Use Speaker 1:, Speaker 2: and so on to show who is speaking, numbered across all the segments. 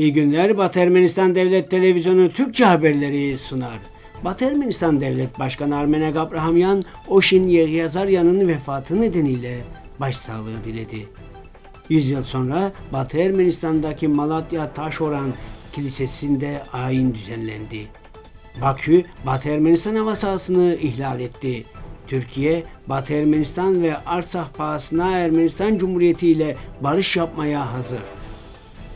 Speaker 1: İyi günler. Batı Ermenistan Devlet Televizyonu Türkçe haberleri sunar. Batı Ermenistan Devlet Başkanı Armenek Abrahamyan, Oşin Yazaryan'ın vefatı nedeniyle başsağlığı diledi. 100 yıl sonra Batı Ermenistan'daki Malatya Taşoran Kilisesi'nde ayin düzenlendi. Bakü, Batı Ermenistan hava sahasını ihlal etti. Türkiye, Batı Ermenistan ve Artsakh pahasına Ermenistan Cumhuriyeti ile barış yapmaya hazır.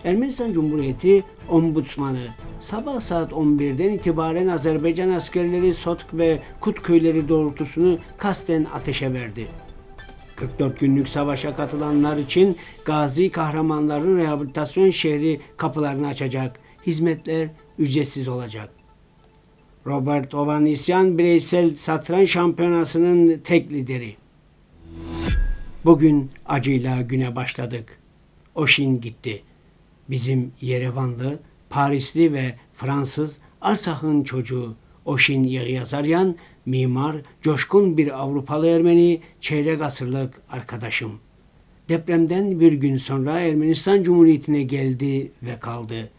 Speaker 1: Ermenistan Cumhuriyeti Ombudsmanı sabah saat 11'den itibaren Azerbaycan askerleri Sotk ve Kut köyleri doğrultusunu kasten ateşe verdi. 44 günlük savaşa katılanlar için gazi kahramanların rehabilitasyon şehri kapılarını açacak. Hizmetler ücretsiz olacak. Robert Ovanesyan bireysel satranç şampiyonasının tek lideri. Bugün acıyla güne başladık. Oşin gitti. Bizim Yerevanlı, Parisli ve Fransız Arsakh'ın çocuğu Oşin Yazaryan, mimar, coşkun bir Avrupalı Ermeni, çeyrek asırlık arkadaşım. Depremden bir gün sonra Ermenistan Cumhuriyeti'ne geldi ve kaldı.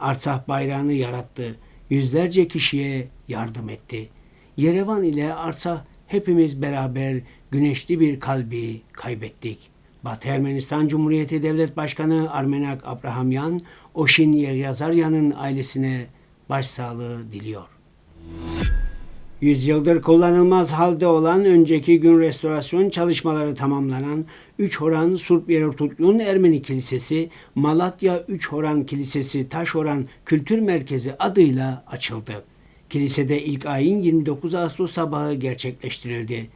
Speaker 1: Artsakh bayrağını yarattı. Yüzlerce kişiye yardım etti. Yerevan ile Artsakh hepimiz beraber güneşli bir kalbi kaybettik. Batı Ermenistan Cumhuriyeti Devlet Başkanı Armenak Abrahamyan, Oşin Yazaryan'ın ailesine başsağlığı diliyor. Yüzyıldır kullanılmaz halde olan önceki gün restorasyon çalışmaları tamamlanan Üç Horan Surp Yerortutlun Ermeni Kilisesi, Malatya Üç Horan Kilisesi Taş Horan Kültür Merkezi adıyla açıldı. Kilisede ilk ayın 29 Ağustos sabahı gerçekleştirildi.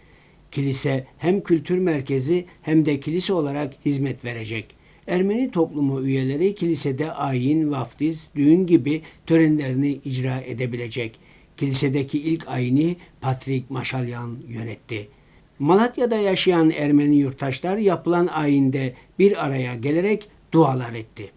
Speaker 1: Kilise hem kültür merkezi hem de kilise olarak hizmet verecek. Ermeni toplumu üyeleri kilisede ayin, vaftiz, düğün gibi törenlerini icra edebilecek. Kilisedeki ilk ayini Patrik Maşalyan yönetti. Malatya'da yaşayan Ermeni yurttaşlar yapılan ayinde bir araya gelerek dualar etti.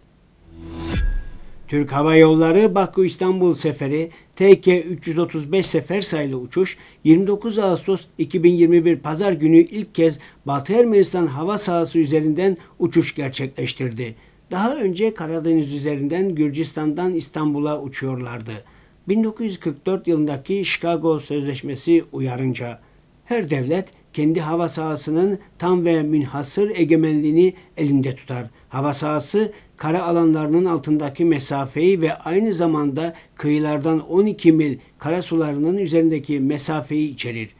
Speaker 1: Türk Hava Yolları Bakü İstanbul seferi TK 335 sefer sayılı uçuş 29 Ağustos 2021 Pazar günü ilk kez Batı Ermenistan hava sahası üzerinden uçuş gerçekleştirdi. Daha önce Karadeniz üzerinden Gürcistan'dan İstanbul'a uçuyorlardı. 1944 yılındaki Chicago Sözleşmesi uyarınca her devlet kendi hava sahasının tam ve münhasır egemenliğini elinde tutar. Hava sahası kara alanlarının altındaki mesafeyi ve aynı zamanda kıyılardan 12 mil kara sularının üzerindeki mesafeyi içerir.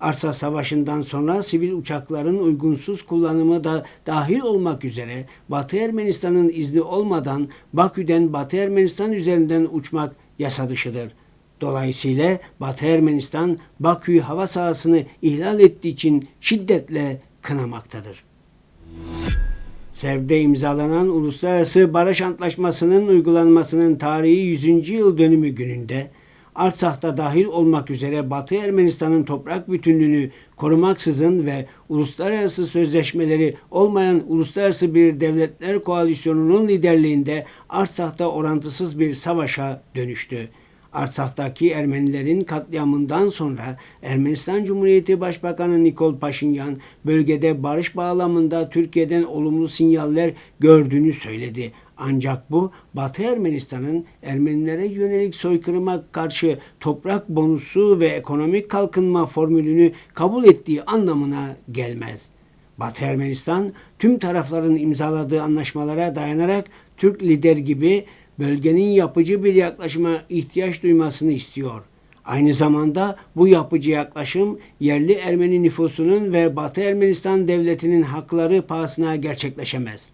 Speaker 1: Arsa Savaşı'ndan sonra sivil uçakların uygunsuz kullanımı da dahil olmak üzere Batı Ermenistan'ın izni olmadan Bakü'den Batı Ermenistan üzerinden uçmak yasa dışıdır. Dolayısıyla Batı Ermenistan Bakü hava sahasını ihlal ettiği için şiddetle kınamaktadır. Sev'de imzalanan Uluslararası Barış Antlaşması'nın uygulanmasının tarihi 100. yıl dönümü gününde Artsak'ta dahil olmak üzere Batı Ermenistan'ın toprak bütünlüğünü korumaksızın ve uluslararası sözleşmeleri olmayan uluslararası bir devletler koalisyonunun liderliğinde Artsak'ta orantısız bir savaşa dönüştü. Artsak'taki Ermenilerin katliamından sonra Ermenistan Cumhuriyeti Başbakanı Nikol Paşinyan bölgede barış bağlamında Türkiye'den olumlu sinyaller gördüğünü söyledi. Ancak bu Batı Ermenistan'ın Ermenilere yönelik soykırıma karşı toprak bonusu ve ekonomik kalkınma formülünü kabul ettiği anlamına gelmez. Batı Ermenistan tüm tarafların imzaladığı anlaşmalara dayanarak Türk lider gibi bölgenin yapıcı bir yaklaşıma ihtiyaç duymasını istiyor. Aynı zamanda bu yapıcı yaklaşım yerli Ermeni nüfusunun ve Batı Ermenistan devletinin hakları pahasına gerçekleşemez.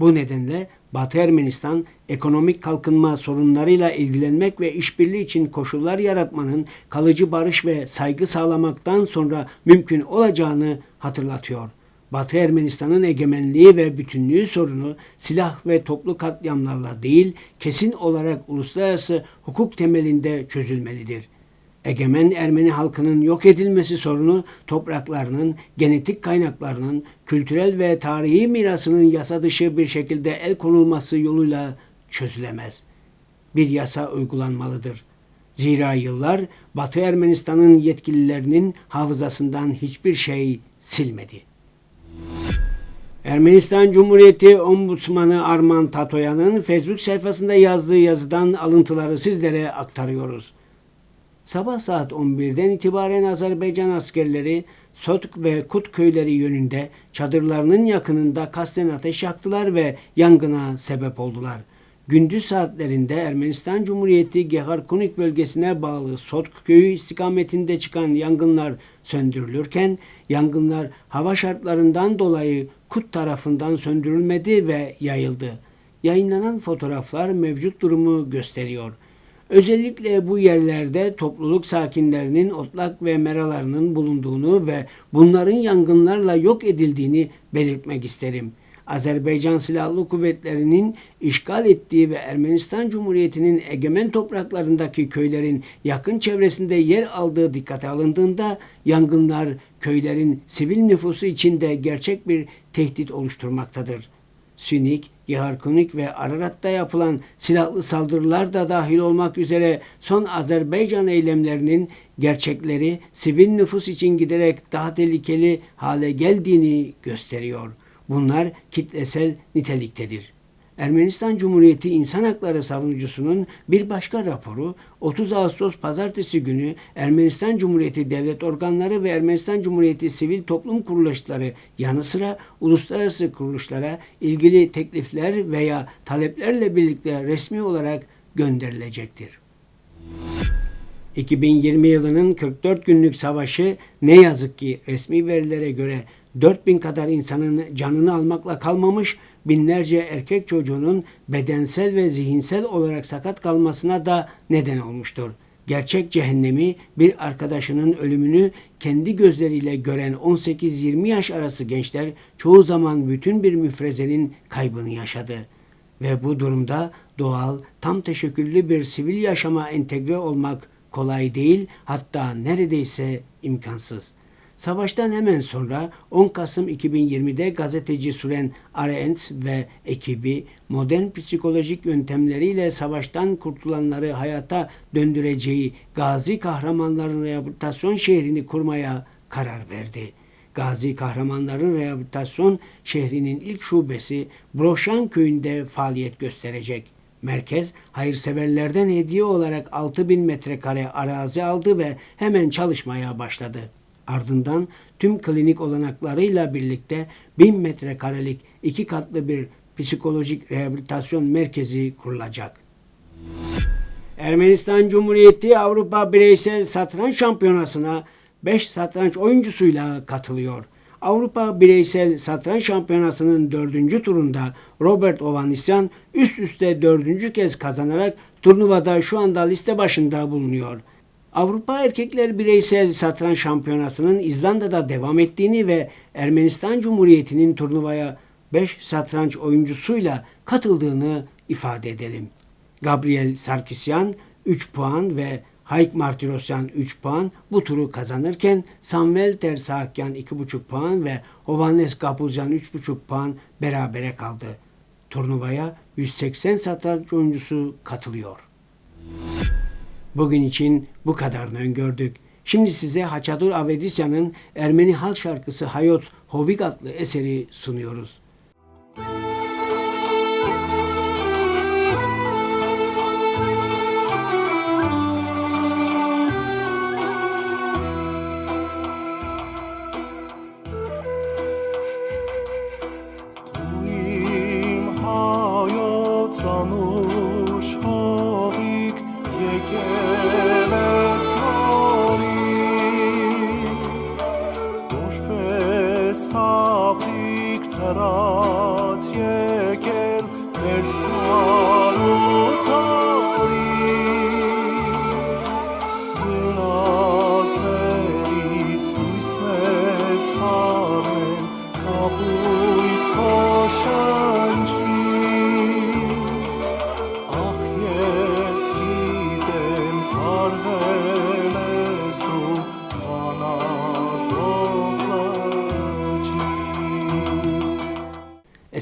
Speaker 1: Bu nedenle Batı Ermenistan ekonomik kalkınma sorunlarıyla ilgilenmek ve işbirliği için koşullar yaratmanın kalıcı barış ve saygı sağlamaktan sonra mümkün olacağını hatırlatıyor. Batı Ermenistan'ın egemenliği ve bütünlüğü sorunu silah ve toplu katliamlarla değil, kesin olarak uluslararası hukuk temelinde çözülmelidir. Egemen Ermeni halkının yok edilmesi sorunu topraklarının, genetik kaynaklarının, kültürel ve tarihi mirasının yasa dışı bir şekilde el konulması yoluyla çözülemez. Bir yasa uygulanmalıdır. Zira yıllar Batı Ermenistan'ın yetkililerinin hafızasından hiçbir şey silmedi. Ermenistan Cumhuriyeti Ombudsmanı Arman Tatoyan'ın Facebook sayfasında yazdığı yazıdan alıntıları sizlere aktarıyoruz. Sabah saat 11'den itibaren Azerbaycan askerleri Sotuk ve Kut köyleri yönünde çadırlarının yakınında kasten ateş yaktılar ve yangına sebep oldular. Gündüz saatlerinde Ermenistan Cumhuriyeti Geharkunik bölgesine bağlı Sotuk köyü istikametinde çıkan yangınlar söndürülürken yangınlar hava şartlarından dolayı Kut tarafından söndürülmedi ve yayıldı. Yayınlanan fotoğraflar mevcut durumu gösteriyor. Özellikle bu yerlerde topluluk sakinlerinin otlak ve meralarının bulunduğunu ve bunların yangınlarla yok edildiğini belirtmek isterim. Azerbaycan Silahlı Kuvvetleri'nin işgal ettiği ve Ermenistan Cumhuriyeti'nin egemen topraklarındaki köylerin yakın çevresinde yer aldığı dikkate alındığında yangınlar köylerin sivil nüfusu içinde gerçek bir tehdit oluşturmaktadır. Sünik, Yeharkunik ve Ararat'ta yapılan silahlı saldırılar da dahil olmak üzere son Azerbaycan eylemlerinin gerçekleri sivil nüfus için giderek daha tehlikeli hale geldiğini gösteriyor. Bunlar kitlesel niteliktedir. Ermenistan Cumhuriyeti İnsan Hakları Savunucusu'nun bir başka raporu 30 Ağustos Pazartesi günü Ermenistan Cumhuriyeti devlet organları ve Ermenistan Cumhuriyeti sivil toplum kuruluşları yanı sıra uluslararası kuruluşlara ilgili teklifler veya taleplerle birlikte resmi olarak gönderilecektir. 2020 yılının 44 günlük savaşı ne yazık ki resmi verilere göre 4000 kadar insanın canını almakla kalmamış, binlerce erkek çocuğunun bedensel ve zihinsel olarak sakat kalmasına da neden olmuştur. Gerçek cehennemi bir arkadaşının ölümünü kendi gözleriyle gören 18-20 yaş arası gençler çoğu zaman bütün bir müfrezenin kaybını yaşadı. Ve bu durumda doğal, tam teşekküllü bir sivil yaşama entegre olmak kolay değil, hatta neredeyse imkansız. Savaştan hemen sonra 10 Kasım 2020'de gazeteci Suren Arends ve ekibi modern psikolojik yöntemleriyle savaştan kurtulanları hayata döndüreceği Gazi Kahramanların Rehabilitasyon Şehrini kurmaya karar verdi. Gazi Kahramanların Rehabilitasyon Şehrinin ilk şubesi Broşan köyünde faaliyet gösterecek. Merkez hayırseverlerden hediye olarak 6000 metrekare arazi aldı ve hemen çalışmaya başladı. Ardından tüm klinik olanaklarıyla birlikte 1000 metrekarelik iki katlı bir psikolojik rehabilitasyon merkezi kurulacak. Ermenistan Cumhuriyeti Avrupa Bireysel Satranç Şampiyonası'na 5 satranç oyuncusuyla katılıyor. Avrupa Bireysel Satranç Şampiyonası'nın dördüncü turunda Robert Ovanisyan üst üste dördüncü kez kazanarak turnuvada şu anda liste başında bulunuyor. Avrupa Erkekler Bireysel Satranç Şampiyonası'nın İzlanda'da devam ettiğini ve Ermenistan Cumhuriyeti'nin turnuvaya 5 satranç oyuncusuyla katıldığını ifade edelim. Gabriel Sarkisyan 3 puan ve Hayk Martirosyan 3 puan bu turu kazanırken Samuel Tersakyan 2,5 puan ve Hovannes Kapuzyan 3,5 puan berabere kaldı. Turnuvaya 180 satranç oyuncusu katılıyor. Bugün için bu kadarını öngördük. Şimdi size Haçadur Avedisya'nın Ermeni halk şarkısı Hayot Hovig adlı eseri sunuyoruz.